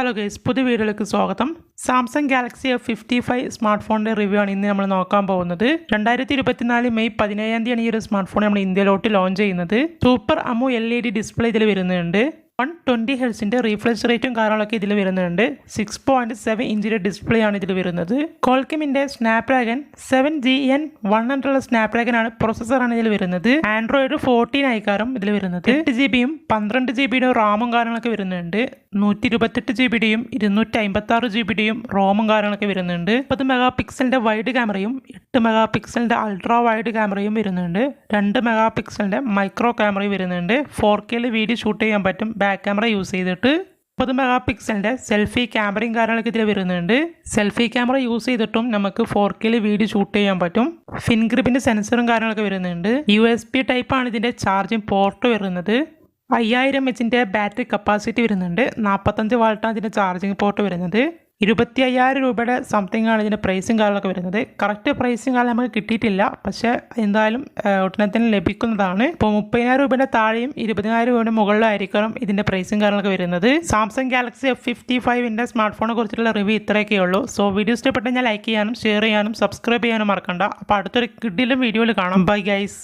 Hello guys പുതിയ വീഡിയോയിലേക്ക് സ്വാഗതം. Samsung Galaxy F fifty five smart ഫോണിന്റെ റിവ്യൂ ആണ് ഇന്ന് നമ്മൾ നോക്കാൻ പോകുന്നത്. രണ്ടായിരത്തി ഇരുപത്തിനാല് മെയ് പതിനേഴാം തീയതിയാണ് ഈ ഒരു സ്മാർട്ട് ഫോൺ നമ്മൾ ഇന്ത്യയിലോട്ട് ലോഞ്ച് ചെയ്യുന്നത്. Super AMOLED display ഇതിൽ വരുന്നുണ്ട്. ട്വന്റി ഹെൽസിന്റെ റീഫ്രഷ് റേറ്റും കാര്യങ്ങളൊക്കെ ഇതിൽ വരുന്നുണ്ട്. സിക്സ് പോയിന്റ് സെവൻ ഇഞ്ചിന്റെ ഡിസ്പ്ലേ ആണ് ഇതിൽ വരുന്നത്. കോൾക്കിമിന്റെ Snapdragon seven G N one hundred Snapdragon ആണ് പ്രോസസ്സറാണ് ഇതിൽ വരുന്നത്. ആൻഡ്രോയിഡ് ഫോർട്ടീൻ ആയിക്കാരും ഇതിൽ വരുന്നത്. എട്ട് ജി ബിയും പന്ത്രണ്ട് ജി ബിയുടെ റാമും കാര്യങ്ങളൊക്കെ വരുന്നുണ്ട്. നൂറ്റി ഇരുപത്തെട്ട് ജി ബിയുടെയും ഇരുന്നൂറ്റി അമ്പത്തി ആറ് ജി ബിയുടെയും റോമും കാര്യങ്ങളൊക്കെ വരുന്നുണ്ട്. മുപ്പത് മെഗാ പിക്സലിന്റെ വൈഡ് ക്യാമറയും എട്ട് മെഗാ പിക്സലിന്റെ അൾട്രാ വൈഡ് ക്യാമറയും വരുന്നുണ്ട്. രണ്ട് മെഗാ പിക്സലിന്റെ മൈക്രോ ക്യാമറയും വരുന്നുണ്ട്. ഫോർ കെയിൽ വീഡിയോ ഷൂട്ട് ചെയ്യാൻ പറ്റും. ബാക്ക് ക്യാമറ യൂസ് ചെയ്തിട്ട് മുപ്പത് മെഗാ പിക്സലിന്റെ സെൽഫി ക്യാമറയും കാര്യങ്ങളൊക്കെ ഇതിൽ വരുന്നുണ്ട്. സെൽഫി ക്യാമറ യൂസ് ചെയ്തിട്ടും നമുക്ക് ഫോർ കെയിൽ വീഡിയോ ഷൂട്ട് ചെയ്യാൻ പറ്റും. ഫിൻഗ്രിപ്പിന്റെ സെൻസറും കാര്യങ്ങളൊക്കെ വരുന്നുണ്ട്. യു എസ് പി ടൈപ്പാണ് ഇതിന്റെ ചാർജിങ് പോർട്ട് വരുന്നത്. അയ്യായിരം എച്ചിന്റെ ബാറ്ററി കപ്പാസിറ്റി വരുന്നുണ്ട്. നാൽപ്പത്തഞ്ച് വാൾട്ടാണ് ഇതിന്റെ ചാർജിങ് പോർട്ട് വരുന്നത്. ഇരുപത്തി അയ്യായിരം രൂപയുടെ സംതിങ് ആണ് ഇതിന്റെ പ്രൈസും കാര്യങ്ങളൊക്കെ വരുന്നത്. കറക്റ്റ് പ്രൈസും കാലം നമുക്ക് കിട്ടിയിട്ടില്ല. പക്ഷേ എന്തായാലും ഒട്ടനത്തിന് ലഭിക്കുന്നതാണ്. ഇപ്പോൾ മുപ്പതിനായിരം രൂപയുടെ താഴെയും ഇരുപതിനായിരം രൂപയുടെ മുകളിലായിരിക്കണം ഇതിന്റെ പ്രൈസും കാര്യങ്ങളൊക്കെ വരുന്നത്. സാംസങ് ഗാലക്സി എഫ് ഫിഫ്റ്റി ഫൈവിന്റെ സ്മാർട്ട് ഫോണെ കുറിച്ചുള്ള റിവ്യൂ ഇത്രയൊക്കെ ഉള്ളൂ. സോ വീഡിയോ ഇഷ്ടപ്പെട്ടാൽ ലൈക്ക് ചെയ്യാനും ഷെയർ ചെയ്യാനും സബ്സ്ക്രൈബ് ചെയ്യാനും മറക്കണ്ട. അപ്പോൾ അടുത്തൊരു കിഡിലും വീഡിയോയിൽ കാണാം. Bye guys